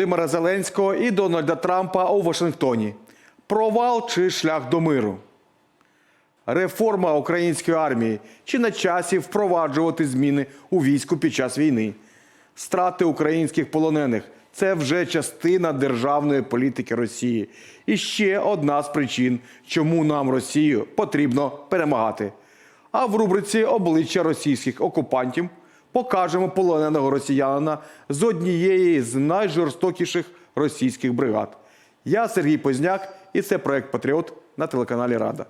Володимира Зеленського і Дональда Трампа у Вашингтоні. Провал чи шлях до миру? Реформа української армії чи на часі впроваджувати зміни у війську під час війни? Страти українських полонених це вже частина державної політики Росії. І ще одна з причин, чому нам Росію потрібно перемагати. А в рубриці обличчя російських окупантів покажемо полоненого росіянина з однієї з найжорстокіших російських бригад. Я Сергій Позняк, і це проект Патріот на телеканалі Рада.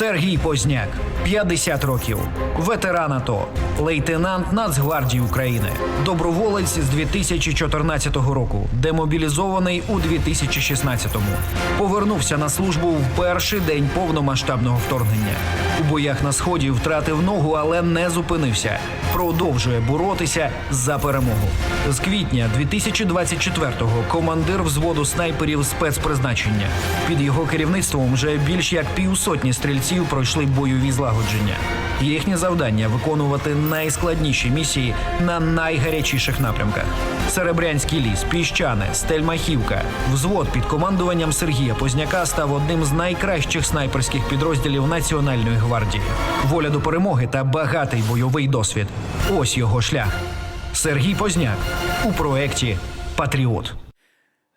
Сергій Позняк, 50 років, ветеран АТО, лейтенант Нацгвардії України, доброволець з 2014 року, демобілізований у 2016-му. Повернувся на службу в перший день повномасштабного вторгнення. У боях на сході втратив ногу, але не зупинився. Продовжує боротися за перемогу. З квітня 2024-го командир взводу снайперів спецпризначення. Під його керівництвом вже більш як півсотні стрільців пройшли бойові злагодження. Їхнє завдання виконувати найскладніші місії на найгарячіших напрямках: Серебрянський ліс, Піщане, Стельмахівка. Взвод під командуванням Сергія Позняка став одним з найкращих снайперських підрозділів Національної гвардії. Воля до перемоги та багатий бойовий досвід. Ось його шлях. Сергій Позняк у проєкті Патріот.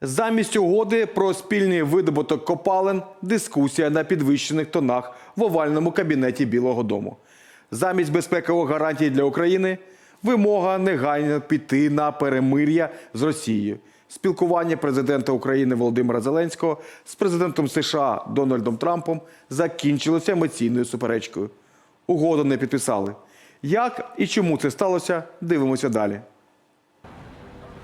Замість угоди про спільний видобуток копалин дискусія на підвищених тонах в овальному кабінеті Білого Дому. Замість безпекових гарантій для України вимога негайно піти на перемир'я з Росією. Спілкування президента України Володимира Зеленського з президентом США Дональдом Трампом закінчилося емоційною суперечкою. Угоду не підписали. Як і чому це сталося, дивимося далі.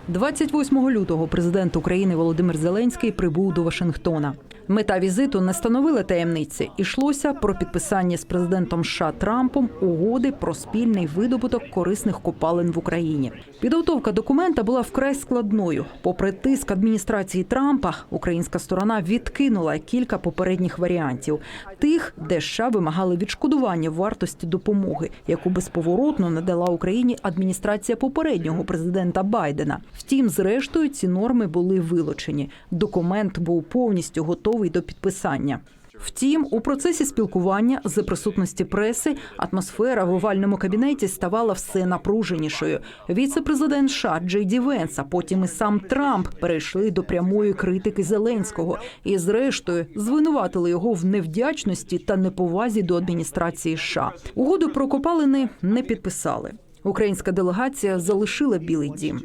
28 лютого президент України Володимир Зеленський прибув до Вашингтона. Мета візиту не становила таємниці. Ішлося про підписання з президентом США Трампом угоди про спільний видобуток корисних копалин в Україні. Підготовка документа була вкрай складною. Попри тиск адміністрації Трампа, українська сторона відкинула кілька попередніх варіантів, тих, де США вимагали відшкодування вартості допомоги, яку безповоротно надала Україні адміністрація попереднього президента Байдена. Втім, зрештою, ці норми були вилучені. Документ був повністю готовий до підписання. Втім, у процесі спілкування за присутності преси атмосфера в овальному кабінеті ставала все напруженішою. Віце-президент США Джей Ді Венс, а потім і сам Трамп перейшли до прямої критики Зеленського і, зрештою, звинуватили його в невдячності та неповазі до адміністрації США. Угоду про копалини не підписали. Українська делегація залишила Білий Дім.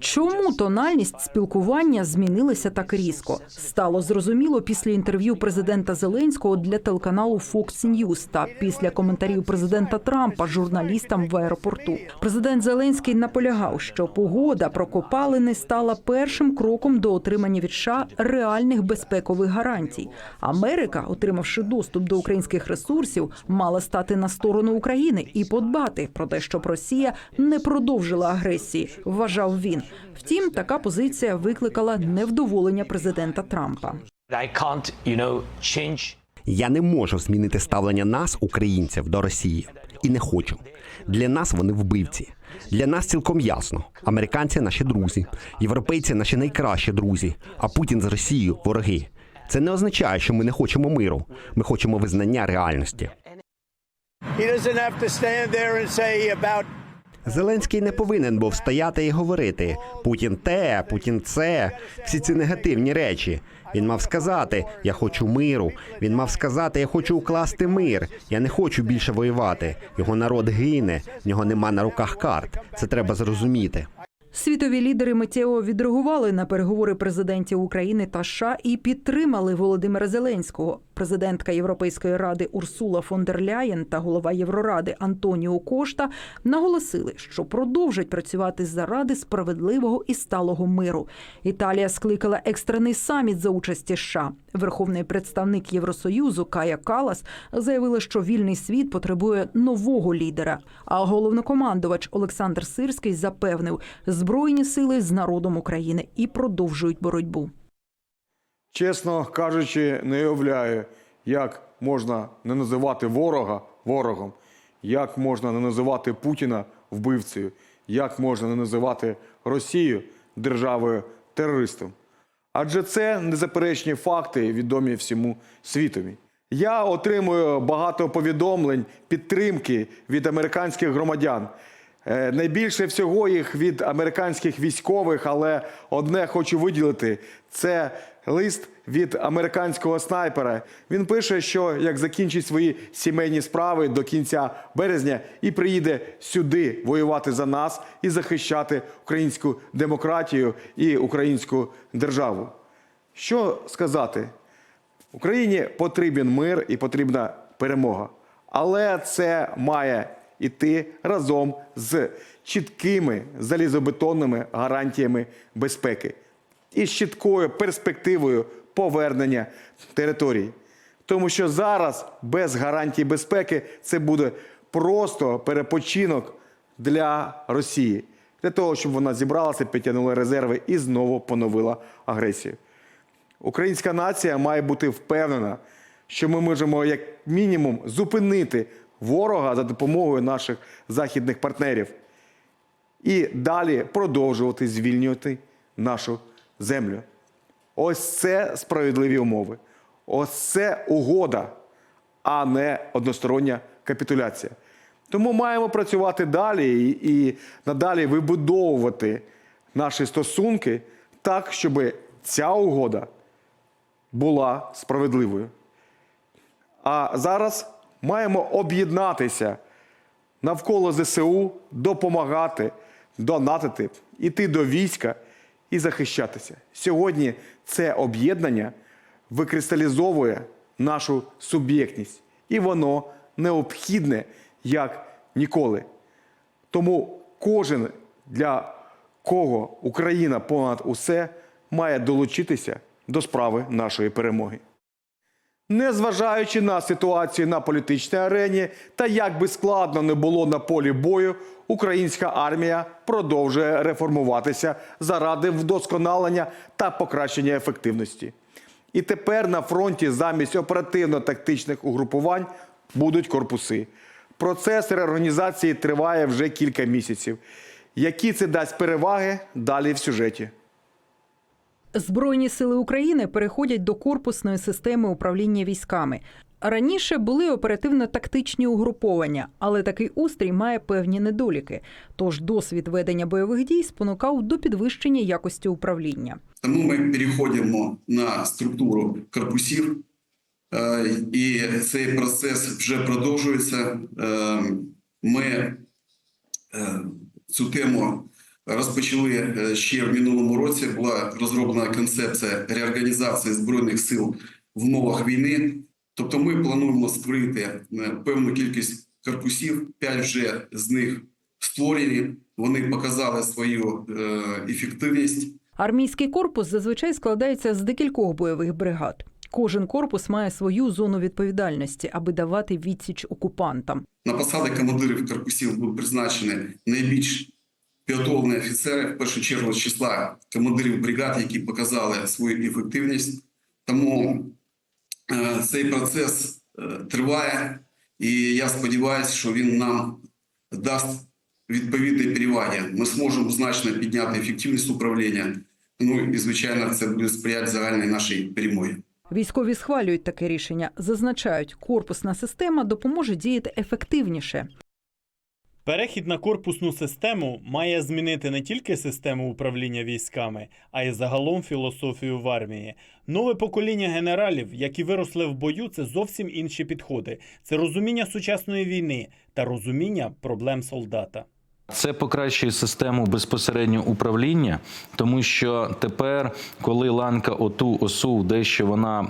Чому тональність спілкування змінилася так різко? Стало зрозуміло після інтерв'ю президента Зеленського для телеканалу Fox News та після коментарів президента Трампа журналістам в аеропорту. Президент Зеленський наполягав, що погода про копалини стала першим кроком до отримання від США реальних безпекових гарантій. Америка, отримавши доступ до українських ресурсів, мала стати на сторону України і подбати про те, щоб Росія не продовжила агресії. Вважав він. Втім, така позиція викликала невдоволення президента Трампа. Я не можу змінити ставлення нас, українців, до Росії, і не хочу. Для нас вони вбивці. Для нас цілком ясно. Американці наші друзі, європейці наші найкращі друзі, а Путін з Росією вороги. Це не означає, що ми не хочемо миру. Ми хочемо визнання реальності. He doesn't have to stand there and say about Зеленський не повинен був стояти і говорити Путін те, Путін це, всі ці негативні речі. Він мав сказати Я хочу миру. Він мав сказати Я хочу укласти мир. Я не хочу більше воювати. Його народ гине, в нього нема на руках карт. Це треба зрозуміти. Світові лідери миттєво відреагували на переговори президентів України та США і підтримали Володимира Зеленського. Президентка Європейської ради Урсула фон дер Ляєн та голова Євроради Антоніо Кошта наголосили, що продовжать працювати заради справедливого і сталого миру. Італія скликала екстрений саміт за участі США. Верховний представник Євросоюзу Кая Калас заявила, що вільний світ потребує нового лідера. А головнокомандувач Олександр Сирський запевнив, збройні сили з народом України і продовжують боротьбу. Чесно кажучи, не уявляю, як можна не називати ворога ворогом, як можна не називати Путіна вбивцею, як можна не називати Росію державою терористом. Адже це незаперечні факти, відомі всьому світові. Я отримую багато повідомлень підтримки від американських громадян. Е, Найбільше всього їх від американських військових, але одне хочу виділити: це лист від американського снайпера. Він пише, що як закінчить свої сімейні справи до кінця березня і приїде сюди воювати за нас і захищати українську демократію і українську державу. Що сказати? Україні потрібен мир і потрібна перемога. Але це має йти разом з чіткими залізобетонними гарантіями безпеки і з чіткою перспективою повернення територій. Тому що зараз без гарантій безпеки це буде просто перепочинок для Росії, для того, щоб вона зібралася, підтягнула резерви і знову поновила агресію. Українська нація має бути впевнена, що ми можемо як мінімум зупинити ворога за допомогою наших західних партнерів і далі продовжувати звільнювати нашу землю. Ось це справедливі умови. Ось це угода, а не одностороння капітуляція. Тому маємо працювати далі і, надалі вибудовувати наші стосунки так, щоб ця угода була справедливою. А зараз маємо об'єднатися навколо ЗСУ, допомагати, донатити, іти до війська і захищатися. Сьогодні це об'єднання викристалізовує нашу суб'єктність, і воно необхідне як ніколи. Тому кожен, для кого Україна понад усе, має долучитися до справи нашої перемоги. Незважаючи на ситуацію на політичній арені та як би складно не було на полі бою, українська армія продовжує реформуватися заради вдосконалення та покращення ефективності. І тепер на фронті замість оперативно-тактичних угрупувань будуть корпуси. Процес реорганізації триває вже кілька місяців. Які це дасть переваги далі в сюжеті. Збройні сили України переходять до корпусної системи управління військами. Раніше були оперативно-тактичні угруповання, але такий устрій має певні недоліки. Тож досвід ведення бойових дій спонукав до підвищення якості управління. Тому ми переходимо на структуру корпусів, е, і цей процес вже продовжується. Е, Ми е, цю тему розпочали ще в минулому році. Була розроблена концепція реорганізації збройних сил в умовах війни. Тобто, ми плануємо створити е, певну кількість корпусів. П'ять вже з них створені. Вони показали свою е, ефективність. Армійський корпус зазвичай складається з декількох бойових бригад. Кожен корпус має свою зону відповідальності, аби давати відсіч окупантам. На посади командирів корпусів будуть призначені найбільш підготовлені офіцери, в першу чергу з числа командирів бригад, які показали свою ефективність. Тому цей процес е, триває, і я сподіваюся, що він нам дасть відповідні переваги. Ми зможемо значно підняти ефективність управління. Ну і звичайно, це буде сприяти загальній нашій перемогі. Військові схвалюють таке рішення. Зазначають, корпусна система допоможе діяти ефективніше. Перехід на корпусну систему має змінити не тільки систему управління військами, а й загалом філософію в армії. Нове покоління генералів, які виросли в бою, це зовсім інші підходи. Це розуміння сучасної війни та розуміння проблем солдата. Це покращує систему безпосереднього управління, тому що тепер, коли ланка ОТУ ОСУ дещо вона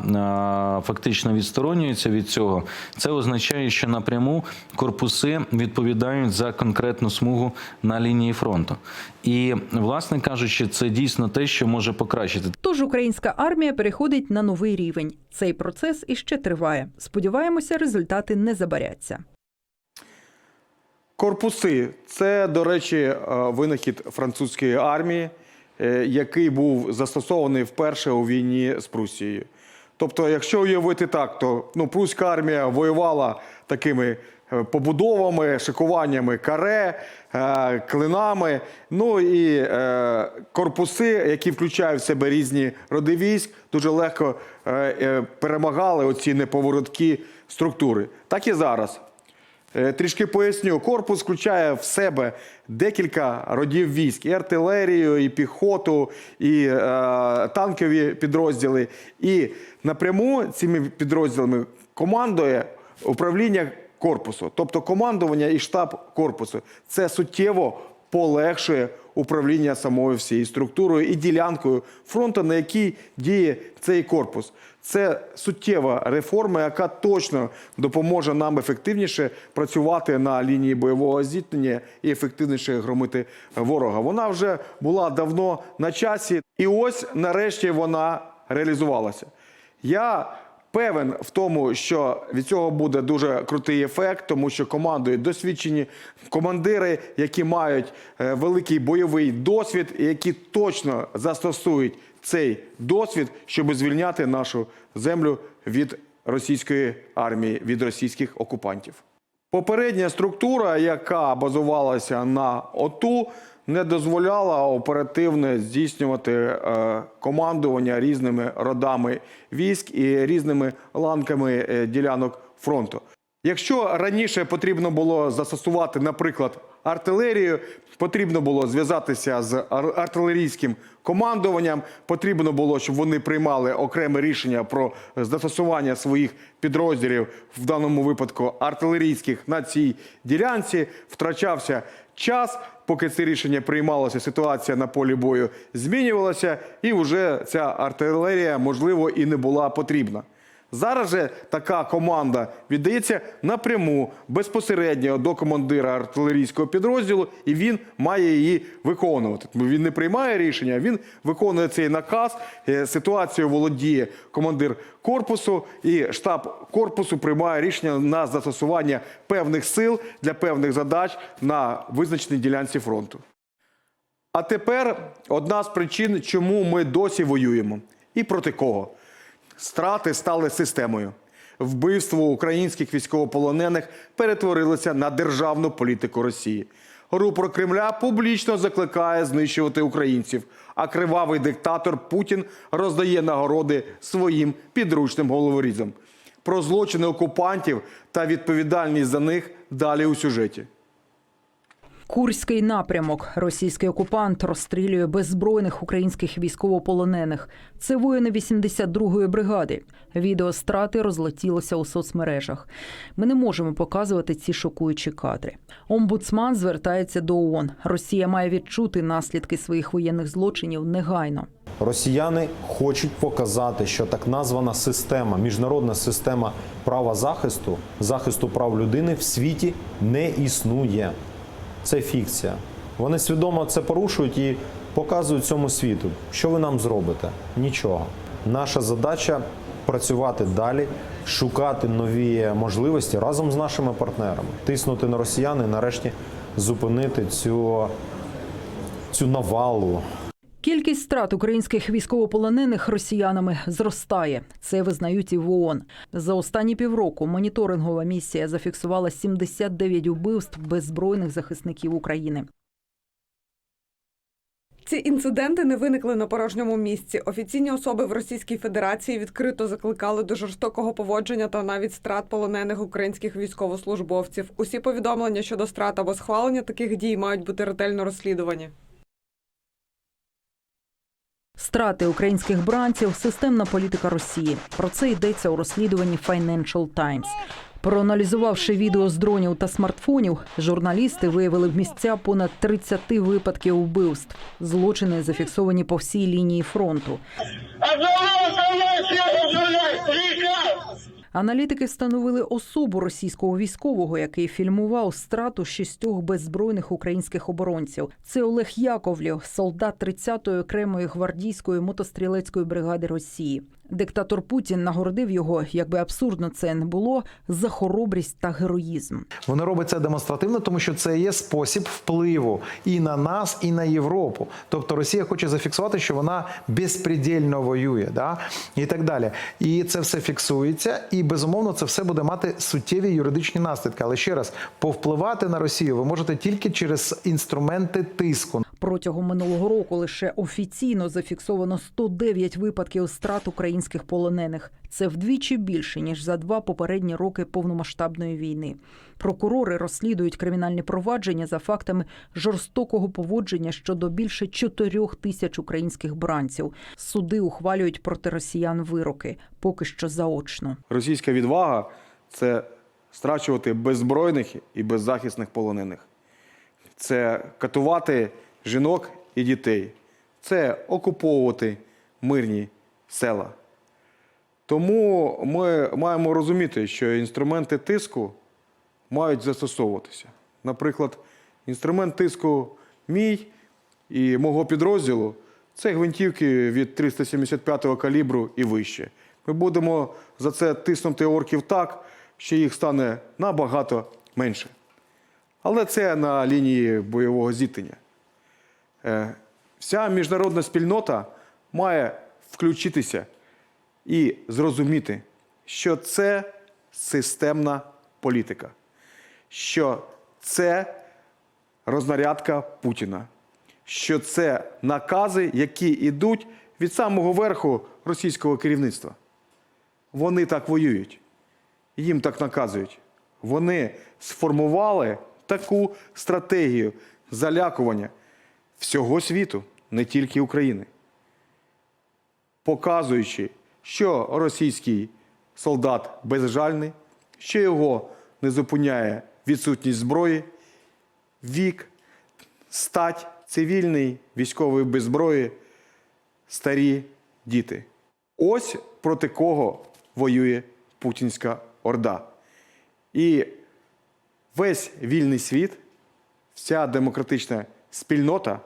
е, фактично відсторонюється від цього, це означає, що напряму корпуси відповідають за конкретну смугу на лінії фронту. І, власне кажучи, це дійсно те, що може покращити. Тож українська армія переходить на новий рівень. Цей процес іще триває. Сподіваємося, результати не забаряться. Корпуси це, до речі, е, винахід французької армії, е, який був застосований вперше у війні з Прусією. Тобто, якщо уявити так, то ну, пруська армія воювала такими е, побудовами, шикуваннями каре, клинами, ну і корпуси, які включають в себе різні роди військ, дуже легко перемагали оці неповороткі структури. Так і зараз. Е, Трішки поясню, корпус включає в себе декілька родів військ: і артилерію, і піхоту, і е, танкові підрозділи. І напряму цими підрозділами командує управління корпусу, тобто командування і штаб корпусу. Це суттєво полегшує управління самою всією структурою і ділянкою фронту, на якій діє цей корпус. Це суттєва реформа, яка точно допоможе нам ефективніше працювати на лінії бойового зіткнення і ефективніше громити ворога. Вона вже була давно на часі, і ось нарешті вона реалізувалася. Я певен в тому, що від цього буде дуже крутий ефект, тому що командують досвідчені командири, які мають е, великий бойовий досвід, і які точно застосують цей досвід, щоб звільняти нашу землю від російської армії, від російських окупантів. Попередня структура, яка базувалася на ОТУ, не дозволяла оперативно здійснювати е, командування різними родами військ і різними ланками е, ділянок фронту. Якщо раніше потрібно було застосувати, наприклад, артилерію, потрібно було зв'язатися з артилерійським командуванням, потрібно було, щоб вони приймали окреме рішення про застосування своїх підрозділів, в даному випадку артилерійських, на цій ділянці, втрачався час, поки це рішення приймалося, ситуація на полі бою змінювалася, і вже ця артилерія, можливо, і не була потрібна. Зараз же така команда віддається напряму безпосередньо до командира артилерійського підрозділу, і він має її виконувати. Він не приймає рішення, він виконує цей наказ. Е, Ситуацією володіє командир корпусу, і штаб корпусу приймає рішення на застосування певних сил для певних задач на визначеній ділянці фронту. А тепер одна з причин, чому ми досі воюємо. І проти кого? Страти стали системою. Вбивство українських військовополонених перетворилося на державну політику Росії. Рупор Кремля публічно закликає знищувати українців, а кривавий диктатор Путін роздає нагороди своїм підручним головорізам. Про злочини окупантів та відповідальність за них далі у сюжеті. Курський напрямок. Російський окупант розстрілює беззбройних українських військовополонених. Це воїни 82-ї бригади. Відео страти розлетілося у соцмережах. Ми не можемо показувати ці шокуючі кадри. Омбудсман звертається до ООН. Росія має відчути наслідки своїх воєнних злочинів негайно. Росіяни хочуть показати, що так названа система, міжнародна система права захисту, захисту прав людини в світі не існує. Це фікція. Вони свідомо це порушують і показують цьому світу. Що ви нам зробите? Нічого. Наша задача працювати далі, шукати нові можливості разом з нашими партнерами, тиснути на росіян і нарешті зупинити цю, цю навалу Кількість страт українських військовополонених росіянами зростає. Це визнають і в ООН. За останні півроку моніторингова місія зафіксувала 79 убивств беззбройних захисників України. Ці інциденти не виникли на порожньому місці. Офіційні особи в Російській Федерації відкрито закликали до жорстокого поводження та навіть страт полонених українських військовослужбовців. Усі повідомлення щодо страт або схвалення таких дій мають бути ретельно розслідувані. Страти українських бранців системна політика Росії. Про це йдеться у розслідуванні Financial Times. Проаналізувавши відео з дронів та смартфонів, журналісти виявили в місця понад 30 випадків вбивств. Злочини зафіксовані по всій лінії фронту. Аналітики встановили особу російського військового, який фільмував страту шістьох беззбройних українських оборонців. Це Олег Яковлів, солдат 30-ї окремої гвардійської мотострілецької бригади Росії. Диктатор Путін нагородив його, якби абсурдно це не було, за хоробрість та героїзм. Вони роблять це демонстративно, тому що це є спосіб впливу і на нас, і на Європу. Тобто Росія хоче зафіксувати, що вона безпредельно воює, да? і так далі. І це все фіксується, і безумовно це все буде мати суттєві юридичні наслідки. Але ще раз, повпливати на Росію ви можете тільки через інструменти тиску. Протягом минулого року лише офіційно зафіксовано 109 випадків страт українських полонених. Це вдвічі більше ніж за два попередні роки повномасштабної війни. Прокурори розслідують кримінальні провадження за фактами жорстокого поводження щодо більше 4 тисяч українських бранців. Суди ухвалюють проти росіян вироки, поки що заочно. Російська відвага це страчувати беззбройних і беззахисних полонених. Це катувати жінок і дітей. Це окуповувати мирні села. Тому ми маємо розуміти, що інструменти тиску мають застосовуватися. Наприклад, інструмент тиску мій і мого підрозділу це гвинтівки від 375-го калібру і вище. Ми будемо за це тиснути орків так, що їх стане набагато менше. Але це на лінії бойового зіткнення. Е, Вся міжнародна спільнота має включитися і зрозуміти, що це системна політика, що це рознарядка Путіна, що це накази, які йдуть від самого верху російського керівництва. Вони так воюють, їм так наказують. Вони сформували таку стратегію залякування всього світу, не тільки України, показуючи, що російський солдат безжальний, що його не зупиняє відсутність зброї, вік, стать, цивільний, військовий без зброї, старі діти. Ось проти кого воює Путінська Орда. І весь вільний світ, вся демократична спільнота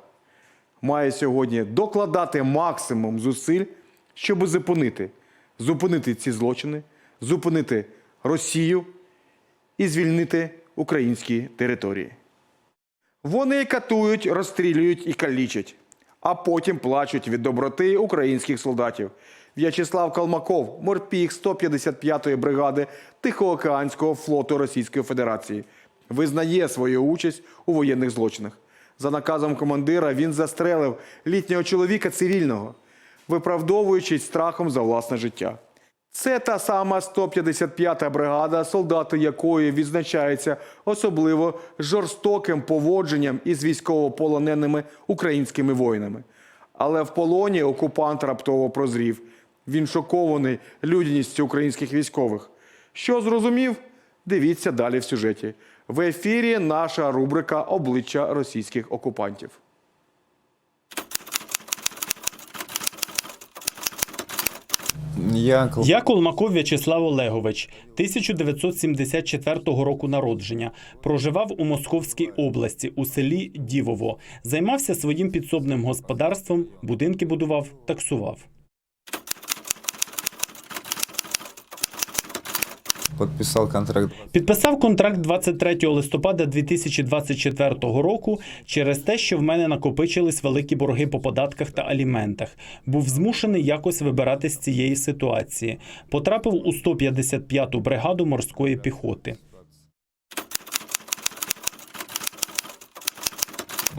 має сьогодні докладати максимум зусиль, щоб зупинити, зупинити ці злочини, зупинити Росію і звільнити українські території. Вони катують, розстрілюють і калічать, а потім плачуть від доброти українських солдатів. В'ячеслав Калмаков, морпіг 155-ї бригади Тихоокеанського флоту Російської Федерації, визнає свою участь у воєнних злочинах. За наказом командира він застрелив літнього чоловіка цивільного, виправдовуючись страхом за власне життя. Це та сама 155-та бригада, солдати якої відзначаються особливо жорстоким поводженням із військовополоненими українськими воїнами. Але в полоні окупант раптово прозрів. Він шокований людяністю українських військових. Що зрозумів? Дивіться далі в сюжеті. В ефірі наша рубрика Обличчя російських окупантів. Я Я Колмаков В'ячеслав Олегович, 1974 року народження. Проживав у Московській області у селі Дівово. Займався своїм підсобним господарством, будинки будував, таксував. Подписал контракт. Підписав контракт 23 листопада 2024 року через те, що в мене накопичились великі борги по податках та аліментах. Був змушений якось вибирати з цієї ситуації. Потрапив у 155-ту бригаду морської піхоти.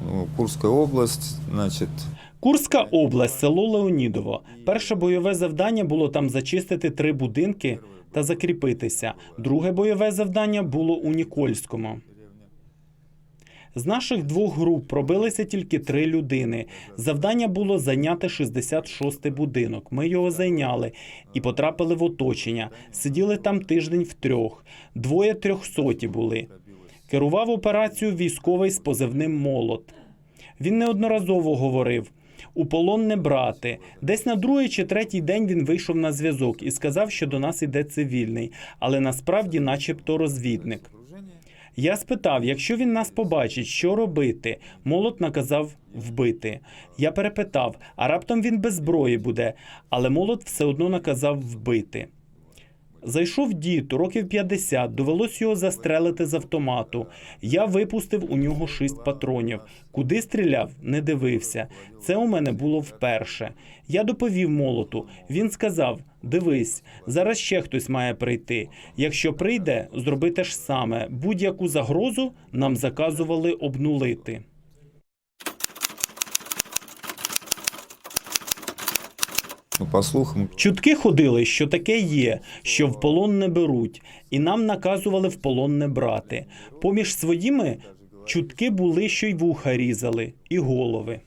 Ну, Курская область, значит, Курська область, село Леонідово. Перше бойове завдання було там зачистити три будинки та закріпитися. Друге бойове завдання було у Нікольському. З наших двох груп пробилися тільки три людини. Завдання було зайняти 66-й будинок. Ми його зайняли і потрапили в оточення. Сиділи там тиждень в трьох. Двоє трьохсоті були. Керував операцію військовий з позивним молот. Він неодноразово говорив: у полон не брати. Десь на другий чи третій день він вийшов на зв'язок і сказав, що до нас іде цивільний, але насправді, начебто, розвідник. Я спитав, якщо він нас побачить, що робити? Молот наказав вбити. Я перепитав, а раптом він без зброї буде, але молот все одно наказав вбити. Зайшов дід, років 50, довелось його застрелити з автомату. Я випустив у нього шість патронів. Куди стріляв, не дивився. Це у мене було вперше. Я доповів молоту. Він сказав: Дивись, зараз ще хтось має прийти. Якщо прийде, зроби те ж саме. Будь-яку загрозу нам заказували обнулити. По слухам, Чутки ходили, що таке є, що в полон не беруть, і нам наказували в полон не брати. Поміж своїми чутки були, що й вуха різали, і голови.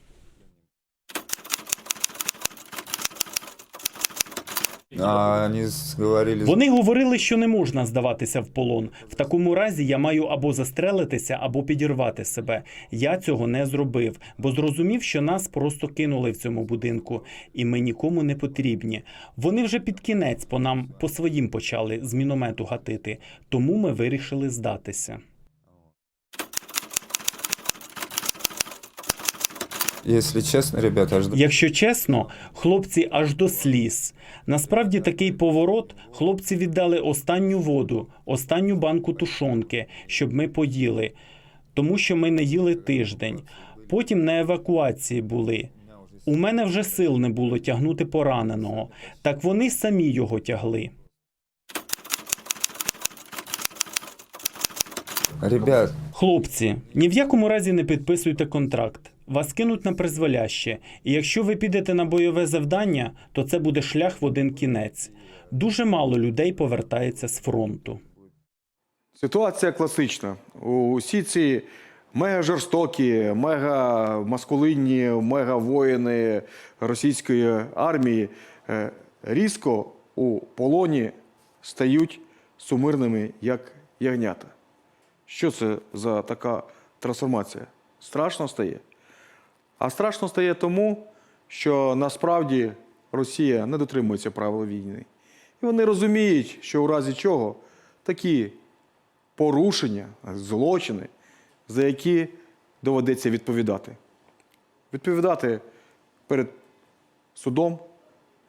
А они с- говорили, Вони говорили, що не можна здаватися в полон. В такому разі я маю або застрелитися, або підірвати себе. Я цього не зробив, бо зрозумів, що нас просто кинули в цьому будинку, і ми нікому не потрібні. Вони вже під кінець по нам по своїм почали з міномету гатити, тому ми вирішили здатися. Если честно, ребята, жду- Якщо чесно, хлопці аж до сліз. Насправді такий поворот хлопці віддали останню воду, останню банку тушонки, щоб ми поїли, тому що ми не їли тиждень. Потім на евакуації були. У мене вже сил не було тягнути пораненого, так вони самі його тягли. Ребят, Хлопці, ні в якому разі не підписуйте контракт. Вас кинуть на призволяще, і якщо ви підете на бойове завдання, то це буде шлях в один кінець. Дуже мало людей повертається з фронту. Ситуація класична. Усі ці мега жорстокі, мега маскулинні, мега воїни російської армії е, різко у полоні стають сумирними, як ягнята. Що це за така трансформація? Страшно стає. А страшно стає тому, що насправді Росія не дотримується правил війни. І вони розуміють, що у разі чого такі порушення, злочини, за які доведеться відповідати. Відповідати перед судом,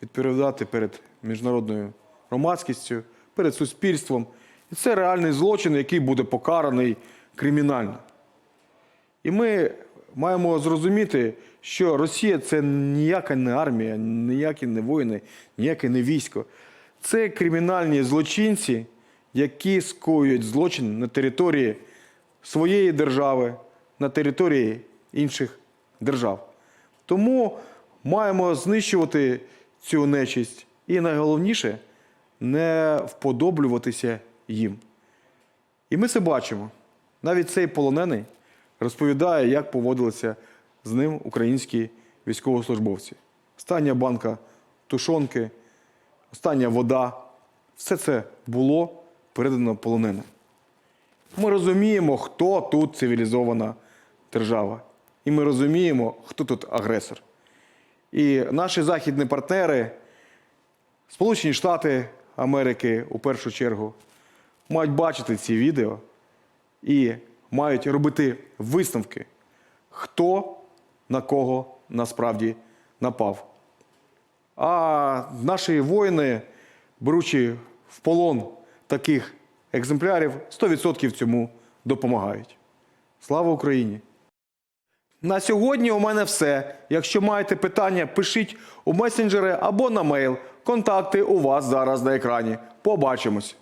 відповідати перед міжнародною громадськістю, перед суспільством. І це реальний злочин, який буде покараний кримінально. І ми маємо зрозуміти, що Росія це ніяка не армія, ніякі не воїни, ніяке не військо. Це кримінальні злочинці, які скоюють злочин на території своєї держави, на території інших держав. Тому маємо знищувати цю нечисть і найголовніше не вподоблюватися їм. І ми це бачимо. Навіть цей полонений розповідає, як поводилися з ним українські військовослужбовці. Остання банка тушонки, остання вода все це було передано полоненим. Ми розуміємо, хто тут цивілізована держава. І ми розуміємо, хто тут агресор. І наші західні партнери, Сполучені Штати Америки у першу чергу, мають бачити ці відео і мають робити висновки, хто на кого насправді напав. А наші воїни, беручи в полон таких екземплярів, 100% цьому допомагають. Слава Україні! На сьогодні у мене все. Якщо маєте питання, пишіть у месенджери або на мейл. Контакти у вас зараз на екрані. Побачимось!